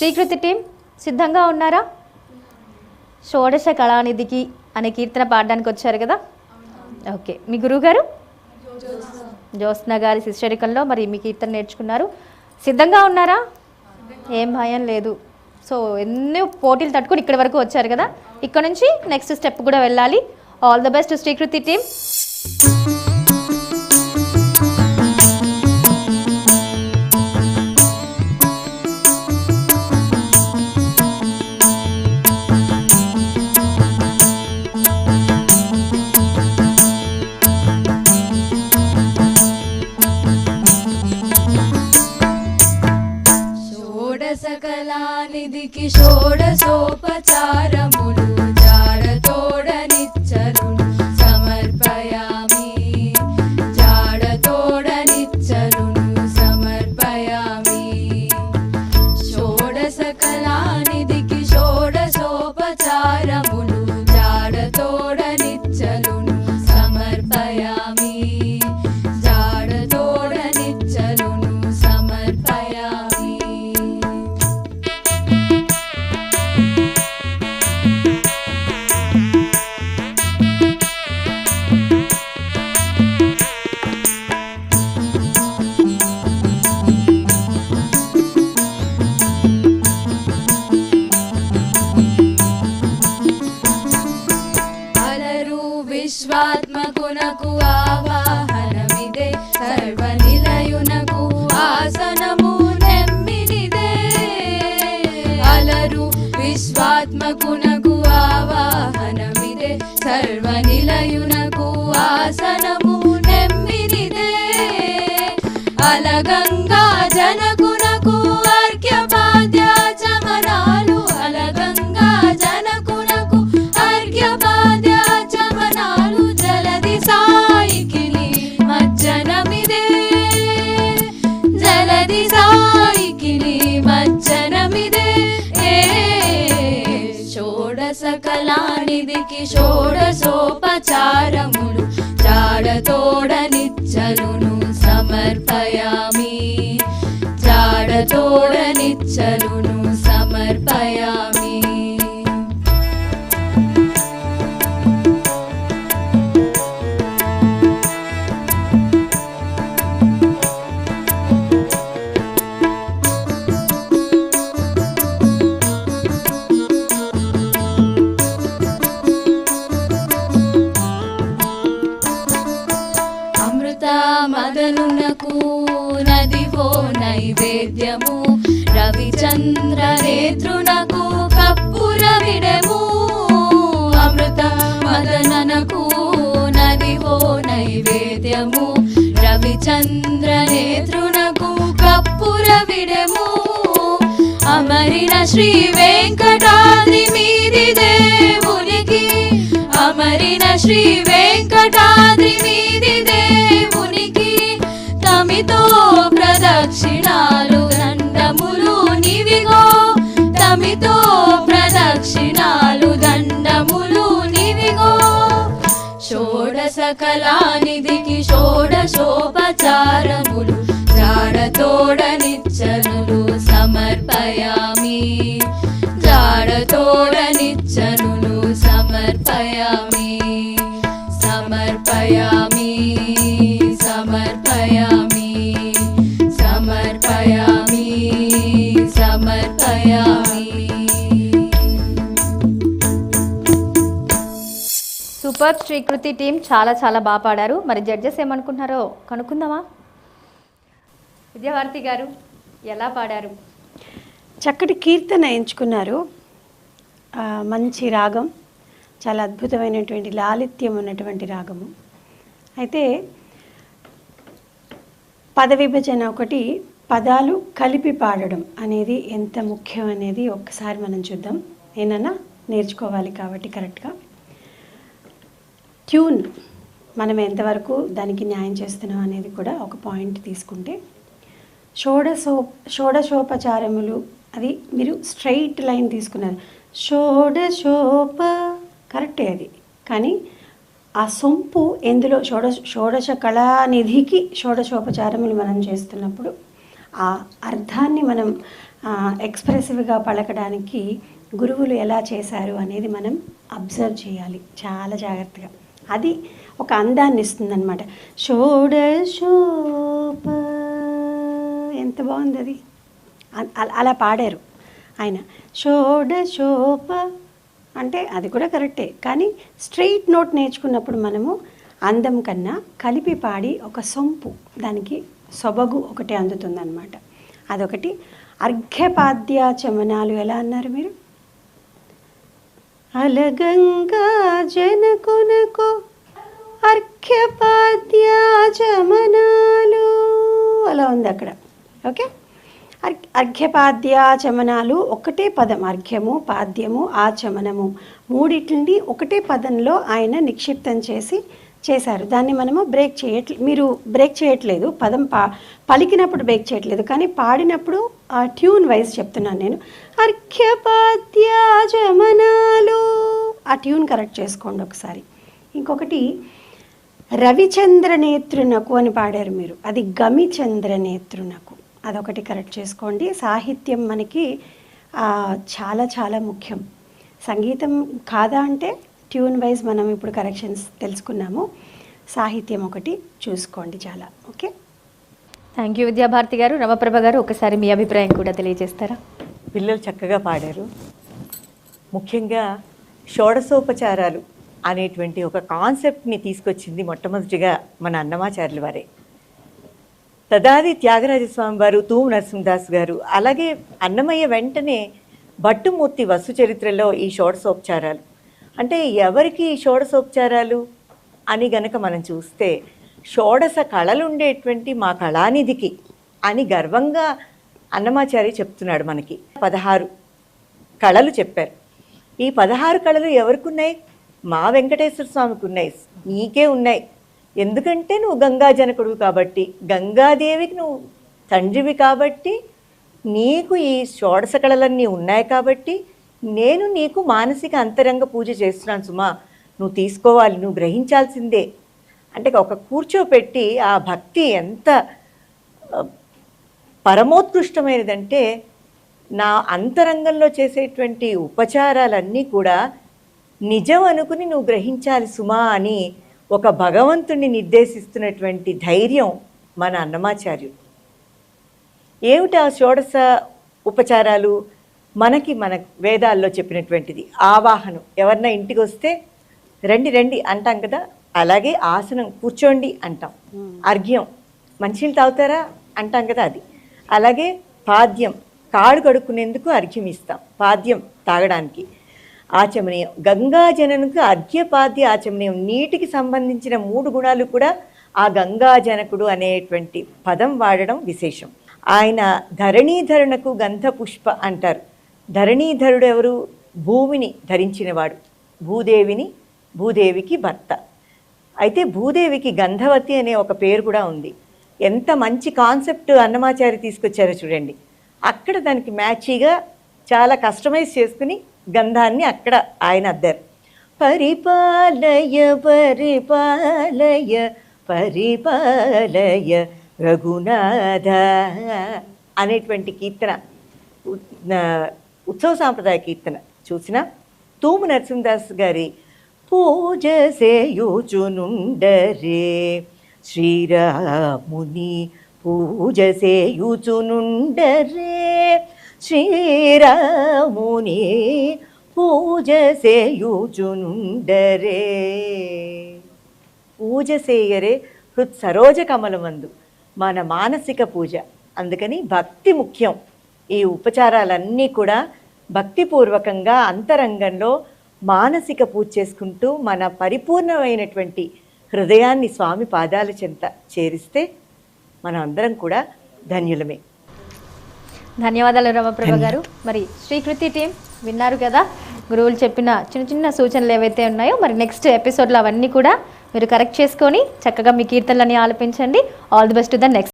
Srikriti team సిద్ధంగా ఉన్నారా? షోడశ కళానిధికి అనే కీర్తన పాడడానికి వచ్చారు కదా? ఓకే. మీ గురువుగారు జ్యోత్స్న గారి శిష్యరికంలో మరి మీ కీర్తన నేర్చుకున్నారు. సిద్ధంగా ఉన్నారా? ఏం భయం లేదు. సో ఎన్నో పోటీలు తట్టుకుని ఇక్కడి వరకు వచ్చారు కదా? ఇక్కడ నుంచి నెక్స్ట్ స్టెప్ కూడా వెళ్ళాలి. All the best Srikriti team సర్వనిలయునకు ఆసనము నెమ్మినిదే. అలగంగా జనకు షోడసకలానిధికి షోడసోపచారములు మదననకు నదివో నైవేద్యము. రవిచంద్ర నేత్రునకు కప్పుర విడము అమరిన శ్రీ వెంకటాద్రి మీది దేవునికి. అమరిన శ్రీ వెంకటాద్రి షోడసకలానిధికి షోడశోపచారములు జాడతోడనిచ్చనులు సమర్పయామి. జాడతోడనిచ్చనులు సమర్పయామి. సమర్పయా సూపర్ శ్రీకృతి టీం చాలా చాలా బాగా పాడారు. మరి జడ్జెస్ ఏమనుకుంటున్నారో కనుక్కుందామా? విద్యావార్తి గారు ఎలా పాడారు? చక్కటి కీర్తన ఎంచుకున్నారు. మంచి రాగం చాలా అద్భుతమైనటువంటి లాలిత్యం ఉన్నటువంటి రాగము. అయితే పద విభజన ఒకటి పదాలు కలిపి పాడడం అనేది ఎంత ముఖ్యం అనేది ఒక్కసారి మనం చూద్దాం. ఏనన్నా నేర్చుకోవాలి కాబట్టి కరెక్ట్గా. ట్యూన్ మనం ఎంతవరకు దానికి న్యాయం చేస్తున్నాం అనేది కూడా ఒక పాయింట్ తీసుకుంటే షోడశో షోడశోపచారములు అది మీరు స్ట్రైట్ లైన్ తీసుకున్నారు. షోడశోప కరెక్టే అది. కానీ ఆ సొంపు ఎందులో షోడశ షోడశ కళానిధికి షోడశోపచారములు మనం చేస్తున్నప్పుడు ఆ అర్థాన్ని మనం ఎక్స్ప్రెసివ్గా పలకడానికి గురువులు ఎలా చేశారు అనేది మనం అబ్జర్వ్ చేయాలి. చాలా జాగ్రత్తగా. అది ఒక అందాన్ని ఇస్తుందన్నమాట. షోడశోప ఎంత బాగుంది అది. అలా పాడారు ఆయన. షోడశోప అంటే అది కూడా కరెక్టే. కానీ స్ట్రెయిట్ నోట్ నేర్చుకున్నప్పుడు మనము అందం కన్నా కలిపి పాడి ఒక సొంపు దానికి సొబగు ఒకటి అందుతుందన్నమాట. అదొకటి. అర్ఘ్యపాద్య చమనాలు ఎలా అన్నారు మీరు? అలగంగా జనకునకు అర్ఘ్యపాద్యాచమనాలు. అలా ఉంది అక్కడ. ఓకే? అర్ఘ్యపాద్యాచమనాలు చమనాలు ఒకటే పదం. అర్ఘ్యము పాద్యము ఆచమనము. మూడిటిని ఒకటే పదంలో ఆయన నిక్షిప్తం చేసి చేశారు. దాన్ని మనము బ్రేక్ చేయట్లే మీరు బ్రేక్ చేయట్లేదు. పదం పా పలికినప్పుడు బ్రేక్ చేయట్లేదు. కానీ పాడినప్పుడు ఆ ట్యూన్ వైజ్ చెప్తున్నాను నేను. అర్ఘ్యపాద్య చమనాలు ఆ ట్యూన్ కరెక్ట్ చేసుకోండి ఒకసారి. ఇంకొకటి రవిచంద్ర నేత్రునకు అని పాడారు మీరు. అది గమిచంద్ర నేత్రునకు అదొకటి కరెక్ట్ చేసుకోండి. సాహిత్యం మనకి ఆ, చాలా చాలా ముఖ్యం. సంగీతం కాదా అంటే ట్యూన్ వైజ్ మనం ఇప్పుడు కరెక్షన్స్ తెలుసుకున్నాము. సాహిత్యం ఒకటి చూసుకోండి చాలా. ఓకే? థ్యాంక్ యూ విద్యాభారతి గారు. రమప్రభ గారు ఒకసారి మీ అభిప్రాయం కూడా తెలియజేస్తారా? పిల్లలు చక్కగా పాడారు. ముఖ్యంగా షోడసోపచారాలు అనేటువంటి ఒక కాన్సెప్ట్ని తీసుకొచ్చింది మొట్టమొదటిగా మన అన్నమాచార్యుల వారే. తదాది త్యాగరాజస్వామి వారు తూము నరసింహదాస్ గారు అలాగే అన్నమయ్య వెంటనే భట్టుమూర్తి వస్తు చరిత్రలో ఈ షోడసోపచారాలు అంటే ఎవరికి ఈ షోడసోపచారాలు అని గనక మనం చూస్తే షోడస కళలు ఉండేటువంటి మా కళానిధికి అని గర్వంగా అన్నమాచారి చెప్తున్నాడు మనకి. పదహారు కళలు చెప్పారు. ఈ పదహారు కళలు ఎవరికి ఉన్నాయి మా వెంకటేశ్వర స్వామికి ఉన్నాయి నీకే ఉన్నాయి. ఎందుకంటే నువ్వు గంగా జనకుడు కాబట్టి గంగాదేవికి నువ్వు తండ్రివి కాబట్టి నీకు ఈ షోడశ కళలన్నీ ఉన్నాయి కాబట్టి నేను నీకు మానసిక అంతరంగ పూజ చేస్తున్నాను సుమా. నువ్వు తీసుకోవాలి నువ్వు గ్రహించాల్సిందే. అంటే ఒక కూర్చోపెట్టి ఆ భక్తి ఎంత పరమోత్కృష్టమైనదంటే నా అంతరంగంలో చేసేటువంటి ఉపచారాలన్నీ కూడా నిజం అనుకుని నువ్వు గ్రహించాలి సుమా అని ఒక భగవంతుణ్ణి నిర్దేశిస్తున్నటువంటి ధైర్యం మన అన్నమాచార్యుడు. ఏమిటి ఆ షోడశ ఉపచారాలు? మనకి మన వేదాల్లో చెప్పినటువంటిది ఆవాహనం. ఎవరన్నా ఇంటికి వస్తే రండి రండి అంటాం కదా అలాగే ఆసనం కూర్చోండి అంటాం. అర్ఘ్యం. మంచినీళ్ళు తాగుతారా? అంటాం కదా అది. అలాగే పాద్యం. కాడు కడుక్కునేందుకు అర్ఘ్యం ఇస్తాం పాద్యం తాగడానికి. ఆచమనీయం గంగాజననుకు అర్ఘ్యపాద్య ఆచమనీయం నీటికి సంబంధించిన మూడు గుణాలు కూడా ఆ గంగాజనకుడు అనేటువంటి పదం వాడడం విశేషం. ఆయన ధరణీధరునకు గంధ పుష్ప అంటారు. ధరణీధరుడు ఎవరు భూమిని ధరించినవాడు. భూదేవిని భూదేవికి భర్త. అయితే భూదేవికి గంధవతి అనే ఒక పేరు కూడా ఉంది. ఎంత మంచి కాన్సెప్ట్ అన్నమాచారి తీసుకొచ్చారో చూడండి. అక్కడ దానికి మ్యాచీగా చాలా కస్టమైజ్ చేసుకుని గంధాన్ని అక్కడ ఆయన అద్దారు. పరిపాలయ పరిపాలయ పరిపాలయ రఘునాథ అనేటువంటి కీర్తన ఉత్సవ సాంప్రదాయ కీర్తన చూసిన తూము నరసింహదాస్ గారి పూజ సేయుచునుండరే శ్రీరాముని పూజ సేయుచునుండరే శ్రీరాముని పూజ సేయుచునుండరే పూజ చేయరే హృత్ సరోజ కమలమందు. మన మానసిక పూజ. అందుకని భక్తి ముఖ్యం. ఈ ఉపచారాలన్నీ కూడా భక్తిపూర్వకంగా అంతరంగంలో మానసిక పూజ చేసుకుంటూ మన పరిపూర్ణమైనటువంటి హృదయాన్ని స్వామి పాదాల చెంత చేరిస్తే మనం అందరం కూడా ధన్యులమే. ధన్యవాదాలు రమప్రభ గారు. మరి శ్రీకృతి టీం విన్నారు కదా? గురువులు చెప్పిన చిన్న చిన్న సూచనలు ఏవైతే ఉన్నాయో మరి నెక్స్ట్ ఎపిసోడ్లో అవన్నీ కూడా మీరు కరెక్ట్ చేసుకొని చక్కగా మీ కీర్తనలని ఆలపించండి. All the best the next